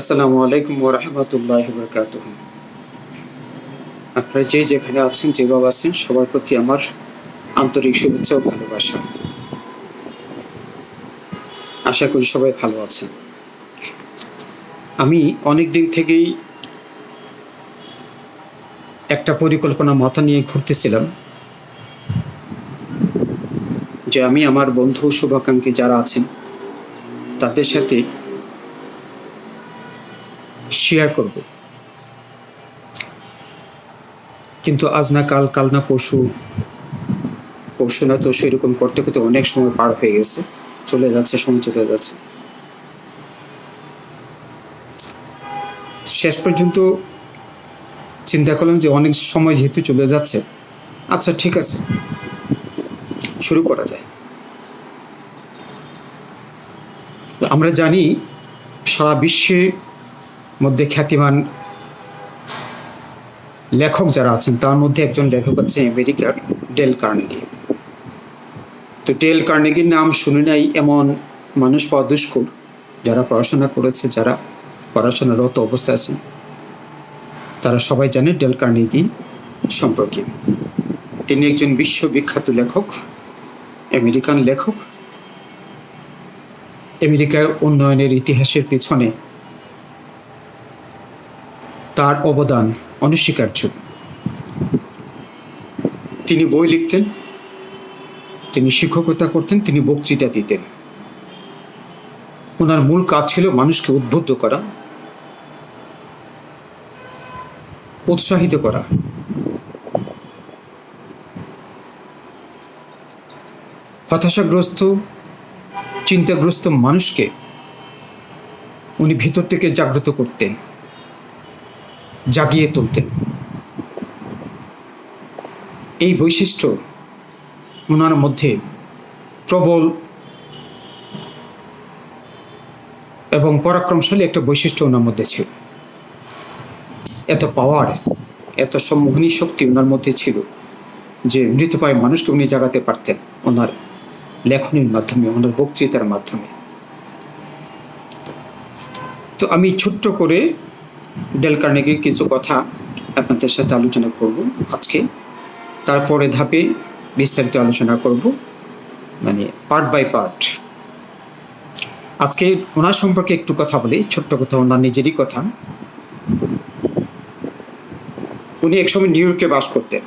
আসসালামু আলাইকুম ওরহমতুল্লাহ বরকাত আপনারা যে যেখানে আছেন যেভাবে আছেন, সবার প্রতি আমার আন্তরিক শুভেচ্ছা ও ভালোবাসা। আশা করি সবাই ভালো আছেন। আমি অনেক দিন থেকেই একটা পরিকল্পনা মাথা নিয়ে ঘুরতেছিলাম যে আমি আমার বন্ধু শুভাকাঙ্ক্ষী যারা আছেন, তাদের সাথে শেয়ার করব। কিন্তু আজ না কাল কাল না পরশু পরশু না তো সেরকম করতে করতে অনেক সময় পার হয়ে গেছে। চলে যাচ্ছে, সময় চলে যাচ্ছে। শেষ পর্যন্ত চিন্তা করলাম যে অনেক সময় যেহেতু চলে যাচ্ছে আচ্ছা ঠিক আছে, শুরু করা যায়। আমরা জানি সারা বিশ্বের মধ্যে খ্যাতিমান লেখক যারা আছেন, তার মধ্যে একজন লেখক হচ্ছে আমেরিকার ডেল কার্নেগি। তো ডেল কার্নেগির নাম শুনে নাই এমন মানুষ পাওয়া দুষ্কর যারা পড়াশোনা করেছে, যারা পড়াশোনারত অবস্থায় আছেন। তারা সবাই জানে ডেল কার্নেগি সম্পর্কে। তিনি একজন বিশ্ববিখ্যাত লেখক, আমেরিকান লেখক। আমেরিকার উন্নয়নের ইতিহাসের পিছনে তার অবদান অনস্বীকার্য। তিনি বই লিখতেন, তিনি শিক্ষকতা করতেন, তিনি বক্তৃতা দিতেন। ওনার মূল কাজ ছিল মানুষকে উদ্বুদ্ধ করা, উৎসাহিত করা। হতাশাগ্রস্ত, চিন্তাগ্রস্ত মানুষকে উনি ভিতর থেকে জাগ্রত করতেন। জাগিয়ে তুলতেন এই বৈশিষ্ট্য ওনার মধ্যে প্রবল এবং পরাক্রমশালী একটা বৈশিষ্ট্য ওনার মধ্যে ছিল। এত পাওয়ার এত সম্মোহনী শক্তি ওনার মধ্যে ছিল যে মৃতপায় মানুষকে উনি জাগাতে পারতেন ওনার লেখনীর মাধ্যমে ওনার বক্তৃতার মাধ্যমে। তো আমি ছোট্ট করে ডেল কার্নেগির কিছু কথা আপনাদের সাথে আলোচনা করব আজকে। তারপরে ধাপে বিস্তারিত আলোচনা করব মানে পার্ট বাই পার্ট আজকে ওনার সম্পর্কে একটু কথা বলি ছোট্ট কথা ওনার নিজেরই কথা। উনি একসময় নিউ ইয়র্কে বাস করতেন।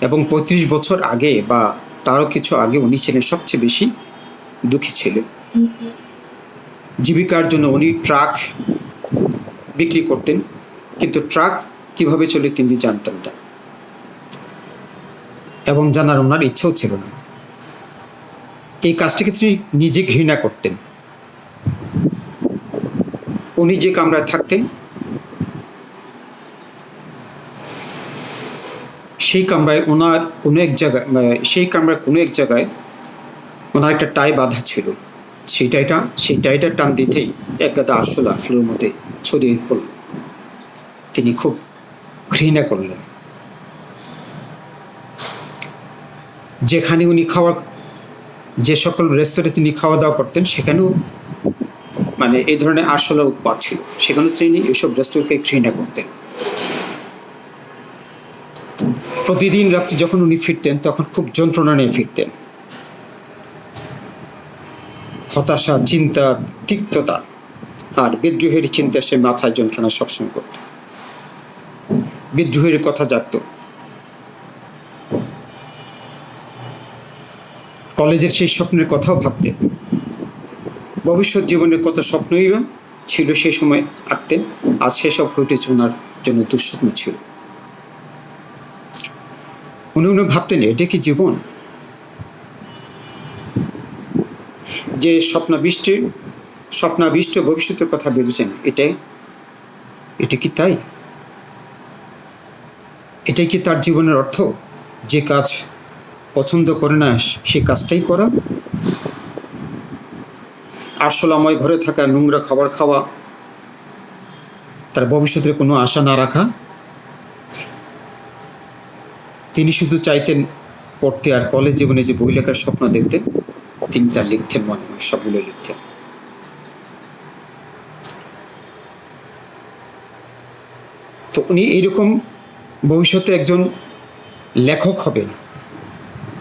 এবং পঁয়ত্রিশ বছর আগে বা তারও কিছু আগে উনি ছিলেন সবচেয়ে বেশি দুঃখী ছিলেন। জীবিকার জন্য উনি ট্রাক বিক্রি করতেন, কিন্তু ট্রাক কীভাবে চলে তিনি জানতেন না। এবং জানার ওনার ইচ্ছেও ছিল না। এই কাজটিকে তিনি নিজে ঘৃণা করতেন? উনি যে কামরায় থাকতেন, সেই কামরায় ওনার কোনো এক জায়গায় সেই কামরায় কোনো এক জায়গায় ওনার একটা টাই বাঁধা ছিল। সেই টাইটা সেই টাইটা টান দিতেই এক গাদা আরশোলা ফ্লোর মধ্যে ছড়িয়ে পড়ল। তিনি খুব ঘৃণা করলেন। যেখানে উনি খাওয়ার যে সকল রেস্তোরাঁ তিনি খাওয়া দাওয়া করতেন, সেখানেও মানে এই ধরনের আরশোলা উৎপাদ ছিল। সেখানেও তিনি এইসব রেস্তোরাঁকে ঘৃণা করতেন। প্রতিদিন রাত্রি যখন উনি ফিরতেন, তখন খুব যন্ত্রণা নিয়ে ফিরতেন। হতাশা, চিন্তা, তিক্ততা আর বিদ্রোহের চিন্তা সে মাথায় যন্ত্রণা সবসময় করত। বিদ্রোহের কথা জাগত কলেজের সেই স্বপ্নের কথাও ভাবতেন। ভবিষ্যৎ জীবনের কত স্বপ্নই ছিল সেই সময় আঁকতেন। আজ সেসব হইতেছে ওনার জন্য দুঃস্বপ্ন ছিল। উনি উনি ভাবতেন, এটা কি জীবন? যে স্বপ্নাবিষ্টের স্বপ্নাবিষ্ট ভবিষ্যতের কথা ভেবেছেন, এটাই, এটা কি তাই? এটাই কি তার জীবনের অর্থ? যে কাজ পছন্দ করে না, সে কাজটাই করা? আরশোলাময় ঘরে থাকা নোংরা খাবার খাওয়া, তার ভবিষ্যতের কোনো আশা না রাখা? তিনি শুধু চাইতেন পড়তে আর কলেজ জীবনে যে বই লেখার স্বপ্ন দেখতেন তিনি তার লিখতেন মনে মনে সবগুলো লিখতেন তো উনি এইরকম ভবিষ্যতে একজন লেখক হবেন।